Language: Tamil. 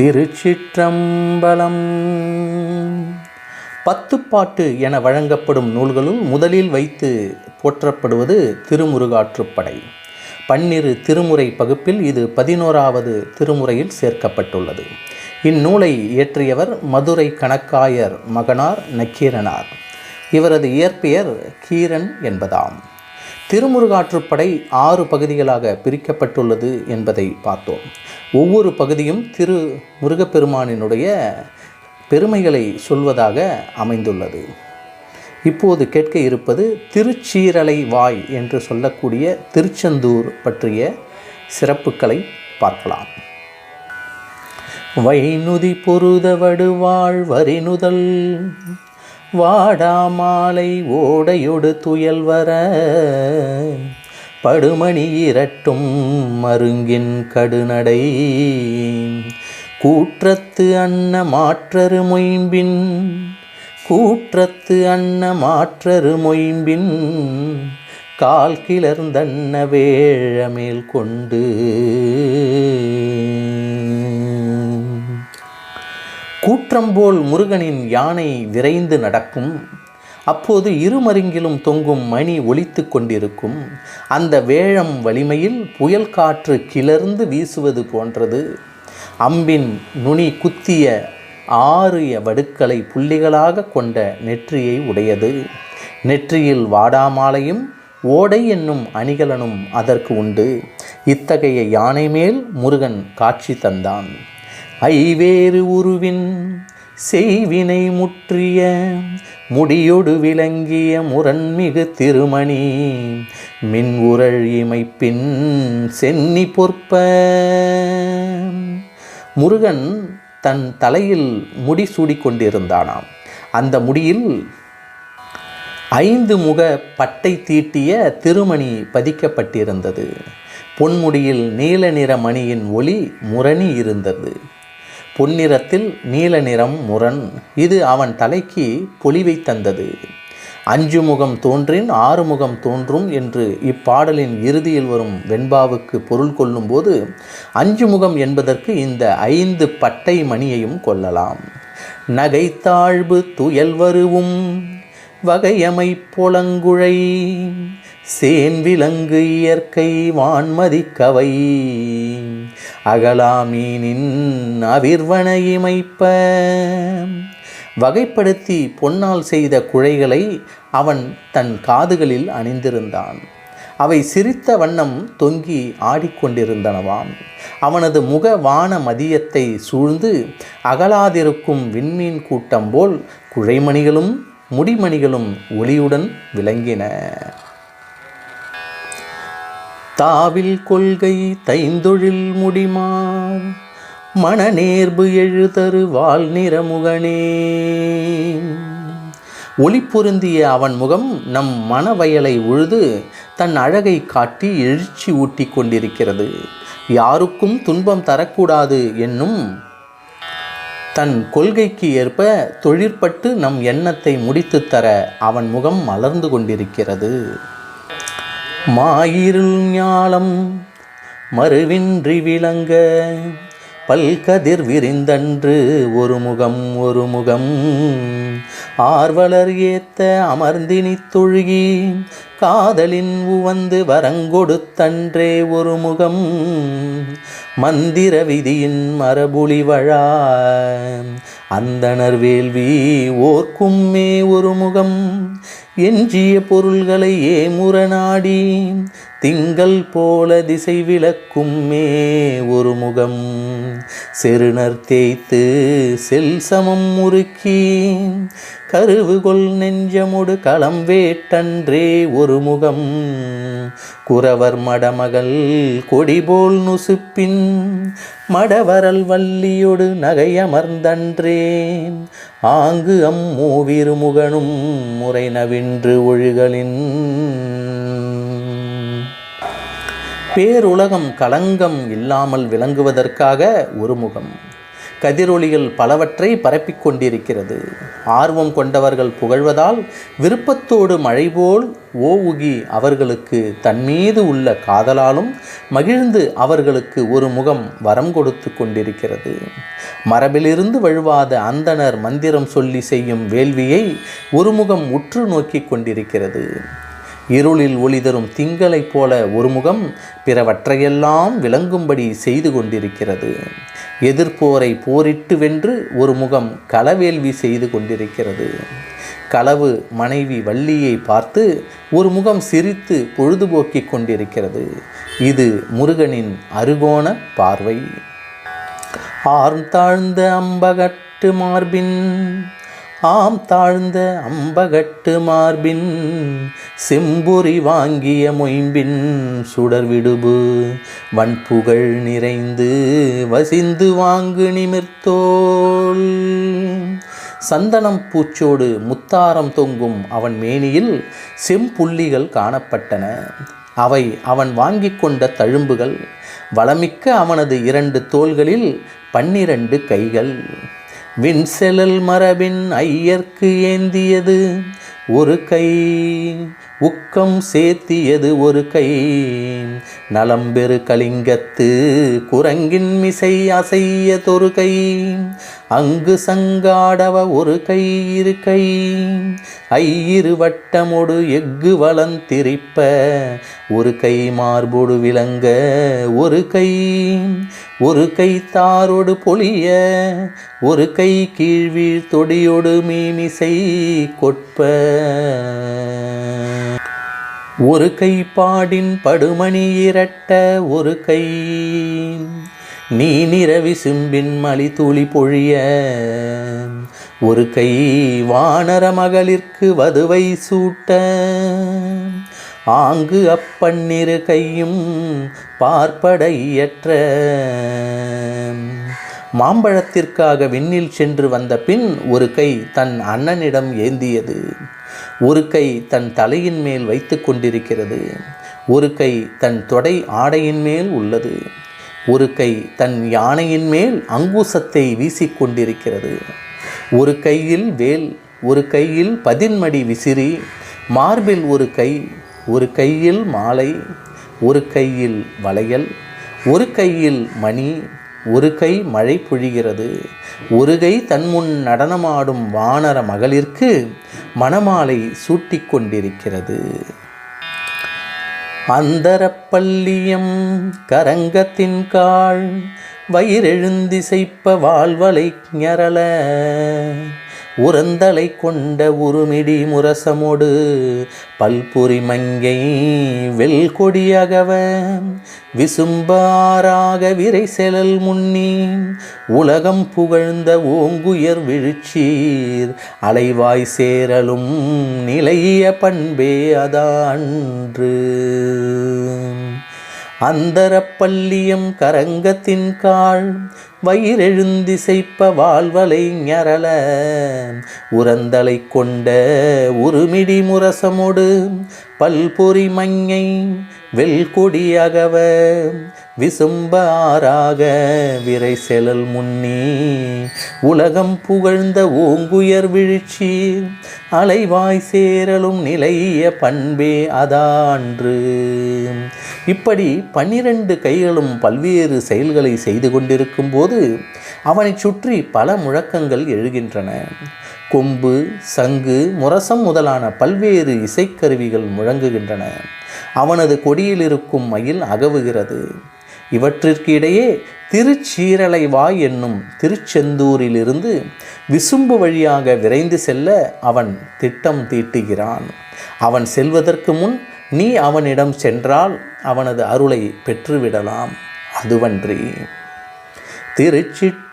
திருச்சிற்றம்பலம். பத்துப்பாட்டு என வழங்கப்படும் நூல்களுள் முதலில் வைத்து போற்றப்படுவது திருமுருகாற்றுப்படை பன்னிரு திருமுறை பகுப்பில் இது பதினோராவது திருமுறையில் சேர்க்கப்பட்டுள்ளது. இந்நூலை இயற்றியவர் மதுரை கணக்காயர் மகனார் நக்கீரனார். இவரது இயற்பெயர் கீரன் என்பதாம். திருமுருகாற்றுப்படை ஆறு பகுதிகளாக பிரிக்கப்பட்டுள்ளது என்பதை பார்த்தோம். ஒவ்வொரு பகுதியும் திரு முருகப்பெருமானினுடைய பெருமைகளை சொல்வதாக அமைந்துள்ளது. இப்போது கேட்க இருப்பது திருச்சீரலை வாய் என்று சொல்லக்கூடிய திருச்செந்தூர் பற்றிய சிறப்புகளை பார்க்கலாம். வைநுதி பொருதவடுவாழ் வரிநுதல் வாடாமாலை ஓடையொடு துயல் வர படுமணி இரட்டும் மருங்கின் கடுநடை. கூற்றத்து அன்ன மாற்றரு மொயம்பின் கூற்றத்து அன்ன மாற்றரு மொயம்பின் கால் கிளர்ந்தன்ன வேழமேல் கொண்டு. கூற்றம்போல் முருகனின் யானை விரைந்து நடக்கும். அப்போது இருமருங்கிலும் தொங்கும் மணி ஒலித்து கொண்டிருக்கும். அந்த வேழம் வலிமையில் புயல் காற்று கிளர்ந்து வீசுவது போன்றது. அம்பின் நுனி குத்திய ஆறிய வடுக்களை புள்ளிகளாக கொண்ட நெற்றியை உடையது. நெற்றியில் வாடாமாலையும் ஓடை என்னும் அணிகலனும் அதற்கு உண்டு. இத்தகைய யானை மேல் முருகன் காட்சி தந்தான். ஐவேறு உருவின் செய்வினை முற்றிய முடியொடு விளங்கிய முரண்மிகு திருமணி மின் உரள் இமைப்பின் சென்னி பொற்ப. முருகன் தன் தலையில் முடி சூடிக்கொண்டிருந்தானாம் அந்த முடியில் ஐந்து முக பட்டை தீட்டிய திருமணி பதிக்கப்பட்டிருந்தது. பொன்முடியில் நீல நிற மணியின் ஒளி முரணி இருந்தது. பொன்னிறத்தில் நீல நிறம் முரண். இது அவன் தலைக்கு பொலிவை தந்தது. அஞ்சு முகம் தோன்றின் ஆறு முகம் தோன்றும் என்று இப்பாடலின் இறுதியில் வரும் வெண்பாவுக்கு பொருள் கொள்ளும்போது அஞ்சு முகம் என்பதற்கு இந்த ஐந்து பட்டை மணியையும் கொள்ளலாம். நகைத்தாழ்வு துயல் வருவும் வகையமை புலங்குழை சேன் விலங்கு இயற்கை வான்மதி கவை அகலாமீனின் அவிர்வன வகைப்படுத்தி பொன்னால் செய்த குழைகளை அவன் தன் காதுகளில் அணிந்திருந்தான். அவை சிரித்த வண்ணம் தொங்கி ஆடிக்கொண்டிருந்தனவாம். அவனது முக வான மதியத்தை சூழ்ந்து அகலாதிருக்கும் விண்மீன் கூட்டம் போல் குழைமணிகளும் முடிமணிகளும் ஒளியுடன் விளங்கின. தாவில் கொள்கை தைந்தொழில் முடிமார் மனநேர்பு எழுதரு வால் நிறமுகனே ஒளி பொருந்திய அவன் முகம் நம் மனவயலை உழுது தன் அழகை காட்டி எழுச்சி ஊட்டி கொண்டிருக்கிறது. யாருக்கும் துன்பம் தரக்கூடாது என்னும் தன் கொள்கைக்கு ஏற்ப தொழிற்பட்டு நம் எண்ணத்தை முடித்துத் தர அவன் முகம் மலர்ந்து கொண்டிருக்கிறது. மாயிருள் ஞாலம் மறுவின்றி விளங்க பல்கதிர் விரிந்தன்று ஒரு முகம் ஒரு முகம். ஆர்வலர் ஏத்த அமர்ந்தினி தொழுகி காதலின் உவந்து வரங்கொடுத்தன்றே ஒரு முகம். மந்திர விதியின் மரபுலி வழா அந்தனர் வேள்வி ஓர்க்கும்மே ஒரு முகம். எஞ்சிய பொருள்களை ஏமுறநாடி திங்கள் போல திசை விளக்கும்மே ஒரு முகம். செருணர் தேய்த்து செல் சமம் முறுக்கி கருவுகொள் நெஞ்சமுடு களம் வேட்டன்றே ஒரு முகம். குறவர் மடமகள் கொடிபோல் நுசுப்பின். மடவரல் வள்ளியொடு நகையமர்ந்தன்றே ஆங்கு அம் முகனும் முறை நவின்று ஒழுகலின். பேருலகம் களங்கம் இல்லாமல் விளங்குவதற்காக ஒரு முகம் கதிரொளிகள் பலவற்றை பரப்பிக் கொண்டிருக்கிறது. ஆர்வம் கொண்டவர்கள் புகழ்வதால் விருப்பத்தோடு மழை போல் ஓவுகி அவர்களுக்கு தன்மீது உள்ள காதலாலும் மகிழ்ந்து அவர்களுக்கு ஒரு முகம் வரம் கொடுத்து கொண்டிருக்கிறது. மரபிலிருந்து வழுவாத அந்தணர் மந்திரம் சொல்லி செய்யும் வேள்வியை ஒரு முகம் உற்று நோக்கி கொண்டிருக்கிறது. இருளில் ஒளி தரும் திங்களைப் போல ஒரு முகம் பிறவற்றையெல்லாம் விளங்கும்படி செய்து கொண்டிருக்கிறது. எதிர்ப்போரை போரிட்டு வென்று ஒரு முகம் களவேள்வி செய்து கொண்டிருக்கிறது. களவு மனைவி வள்ளியை பார்த்து ஒரு முகம் சிரித்து பொழுதுபோக்கிக் கொண்டிருக்கிறது. இது முருகனின் அருகோண பார்வை. ஆர்ந்தாழ்ந்த அம்பகட்டு மார்பின் ஆம் தாழ்ந்த அம்பகட்டு மார்பின் செம்புரி வாங்கிய மொயம்பின் சுடர் விடுபு வன்புகழ் நிறைந்து வசிந்து வாங்கு நிமிர்த்தோள். சந்தனம் பூச்சோடு முத்தாரம் தொங்கும் அவன் மேனியில் செம்புள்ளிகள் காணப்பட்டன. அவை அவன் வாங்கிக் கொண்ட தழும்புகள் வளமிக்க அவனது இரண்டு தோள்களில் பன்னிரண்டு கைகள். விண்செலல் மரபின் ஐயர்க்கு ஏந்தியது ஒரு கை. உக்கம் சேர்த்தியது ஒரு கை. நலம்பெரு கலிங்கத்து குரங்கின் மிசை அசைய தொரு கை. அங்கு சங்காடவ ஒரு கை இரு கை. ஐயிரு வட்டமொடு எஃகு வளந்திரிப்ப ஒரு கை மார்பொடு விளங்க ஒரு கை. ஒரு கை தாரோடு பொழிய. ஒரு கை கீழ்வீழ் தொடியோடு மீமிசை கொட்ப. ஒரு கை பாடின் படுமணி இரட்ட ஒரு கை. நீ நிறவி சிம்பின் மலி துளி பொழிய. ஒரு கை வானர மகளிர்க்கு வதுவை சூட்ட. ஆங்கு அப்பன்னிரு கையும் பார்ப்படையற்ற. மாம்பழத்திற்காக விண்ணில் சென்று வந்த பின் ஒரு கை தன் அண்ணனிடம் ஏந்தியது. ஒரு கை தன் தலையின் மேல் வைத்து கொண்டிருக்கிறது. ஒரு கை தன் தொடை ஆடையின் மேல் உள்ளது. ஒரு கை தன் யானையின் மேல் அங்குசத்தை வீசிக்கொண்டிருக்கிறது ஒரு கையில் வேல் ஒரு கையில் பதின்மடி விசிறி மார்பில் ஒரு கை ஒரு கையில் மாலை ஒரு கையில் வளையல் ஒரு கையில் மணி ஒரு கை மழை பொழிகிறது. ஒரு கை தன்முன் நடனமாடும் வானர மகளிர்க்கு மணமாலை சூட்டிக் கொண்டிருக்கிறது. அந்தரப்பள்ளியம் கரங்கத்தின் காள் வயிறெழுந்திசைப்ப வாழ்வலை ஞரல உரந்தலை கொண்ட உருமிடி முரசமோடு பல்புரி மங்கை வெல்கொடியகவ விசும்பாராக விரை செலல் முன்னி உலகம் புகழ்ந்த ஓங்குயர் விழுச்சீர். அலைவாய் சேரலும் நிலைய பண்பே அதான்று. அந்தரப்பள்ளியம் கரங்கத்தின் காள் வயிறெழுந்திசைப்ப வாழ்வலை ஞரல. உரந்தலை கொண்ட உருமிடி முரசமொடு பல்பொறி மங்கை வெல்கொடியகவ விசும்ப ஆறாக விரை செலல் முன்னி உலகம் புகழ்ந்த ஓங்குயர் வீழ்ச்சி அலைவாய் சேரலும் நிலைய பண்பே அதான்று. இப்படி பன்னிரண்டு கைகளும் பல்வேறு செயல்களை செய்து கொண்டிருக்கும் போது அவனைச் சுற்றி பல முழக்கங்கள் எழுகின்றன. கொம்பு சங்கு முரசம் முதலான பல்வேறு இசைக்கருவிகள் முழங்குகின்றன. அவனது கொடியில் இருக்கும் மயில் அகவுகிறது. இவற்றிற்கு இடையே திருச்சீரலைவாய் என்னும் திருச்செந்தூரிலிருந்து விசும்பு வழியாக விரைந்து செல்ல அவன் திட்டம் தீட்டுகிறான். அவன் செல்வதற்கு முன் நீ அவனிடம் சென்றால் அவனது அருளை பெற்றுவிடலாம். அதுவன்றி திருச்சிற்றம்பலம்.